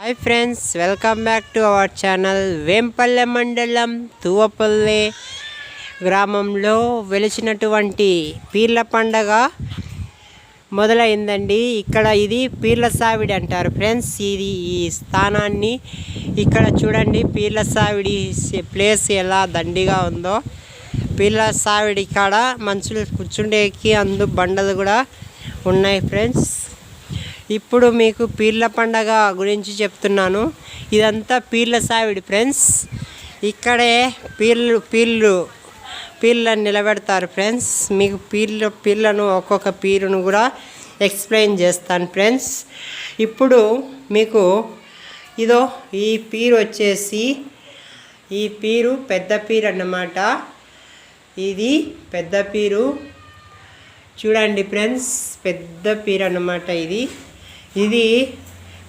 Hi friends welcome back to our channel Vempalle మండలం తువపల్లె గ్రామంలో వెలిచినటువంటి పీర్ల పండగ మొదలైందండి. ఇక్కడ ఇది పీర్ల సావిడి అంటారు ఫ్రెండ్స్ ఇది ఈ స్థానాన్ని ఇక్కడ చూడండి. పీర్ల సావిడి ప్లేస్ ఎలా దండిగా ఉందో. పీర్ల సావిడి కాడ మనుషులు కూర్చుండేకి అందు బండలు కూడా ఉన్నాయి ఫ్రెండ్స్ ఇప్పుడు మీకు పీర్ల పండగ గురించి చెప్తున్నాను. ఇదంతా పీర్ల సావిడి ఫ్రెండ్స్. ఇక్కడే పీర్లు పీర్లు పీర్లను నిలబెడతారు ఫ్రెండ్స్. మీకు పీర్ల పీర్లను ఒక్కొక్క పీరును కూడా ఎక్స్ప్లెయిన్ చేస్తాను ఫ్రెండ్స్. ఇప్పుడు మీకు ఇదో ఈ పీరు వచ్చేసి ఈ పీరు పెద్ద పీరు అన్నమాట. ఇది పెద్ద పీరు. చూడండి ఫ్రెండ్స్ పెద్ద పీరు అన్నమాట ఇది. ఇది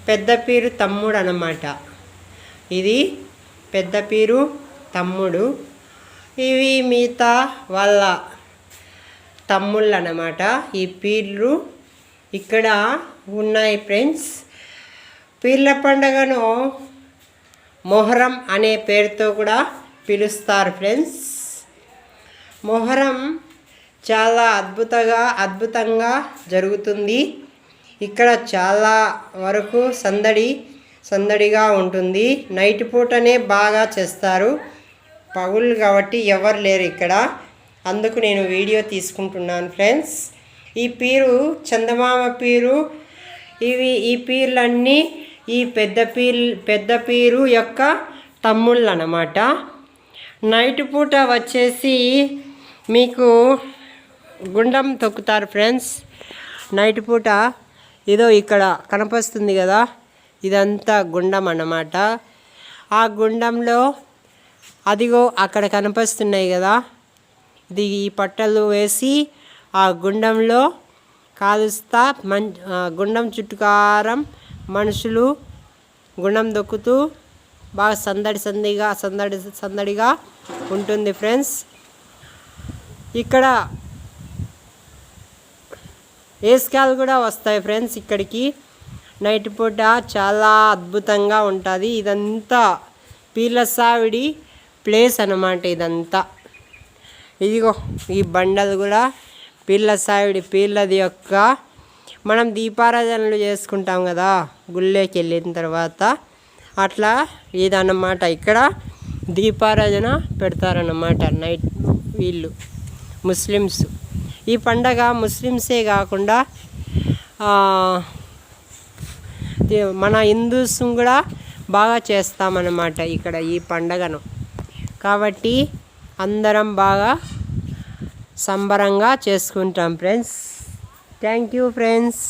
పెద్ద పీరు తమ్ముడు అన్నమాట. ఇది పెద్ద పీరు తమ్ముడు. ఇవి మిగతా వాళ్ళ తమ్ముళ్ళు అన్నమాట. ఈ పీర్లు ఇక్కడ ఉన్నాయి ఫ్రెండ్స్. పీర్ల పండుగను మొహరం అనే పేరుతో కూడా పిలుస్తారు ఫ్రెండ్స్. మొహరం చాలా అద్భుతంగా అద్భుతంగా జరుగుతుంది. ఇక్కడ చాలా వరకు సందడి సందడిగా ఉంటుంది. నైట్ పూటనే బాగా చేస్తారు. పగులు కాబట్టి ఎవరు లేరు ఇక్కడ. అందుకు నేను వీడియో తీసుకుంటున్నాను ఫ్రెండ్స్. ఈ పీరు చందమామ పీరు ఇవి ఈ పీర్లన్నీ ఈ పెద్ద పీర్ పెద్ద పీరు యొక్క తమ్ముళ్ళు అన్నమాట నైట్ పూట వచ్చేసి మీకు గుండం తొక్కుతారు ఫ్రెండ్స్. నైట్ పూట ఏదో ఇక్కడ కనిపిస్తుంది కదా ఇదంతా గుండం అన్నమాట. ఆ గుండంలో అదిగో అక్కడ కనిపిస్తున్నాయి కదా ఇది ఈ పట్టలు వేసి ఆ గుండంలో కాలుస్తా మం గుండం చుట్టుకారం మనుషులు గుండం దొక్కుతూ బాగా సందడి సందడిగా సందడి సందడిగా ఉంటుంది ఫ్రెండ్స్. ఇక్కడ ఏస్కాలు కూడా వస్తాయి ఫ్రెండ్స్ ఇక్కడికి. నైట్ పూట చాలా అద్భుతంగా ఉంటుంది. ఇదంతా పీర్లసావిడి ప్లేస్ అన్నమాట ఇదంతా. ఇదిగో ఈ బండలు కూడా పీర్లసావిడి పీర్లది యొక్క మనం దీపారాధనలు చేసుకుంటాం కదా గుళ్ళోకి వెళ్ళిన తర్వాత అట్లా ఇదన్నమాట. ఇక్కడ దీపారాధన పెడతారన్నమాట నైట్ వీళ్ళు ముస్లిమ్స్. ఈ పండగ ముస్లిమ్సే కాకుండా మన హిందూస్ కూడా బాగా చేస్తామన్నమాట ఇక్కడ ఈ పండగను. కాబట్టి అందరం బాగా సంబరంగా చేసుకుంటాం ఫ్రెండ్స్. Thank you friends.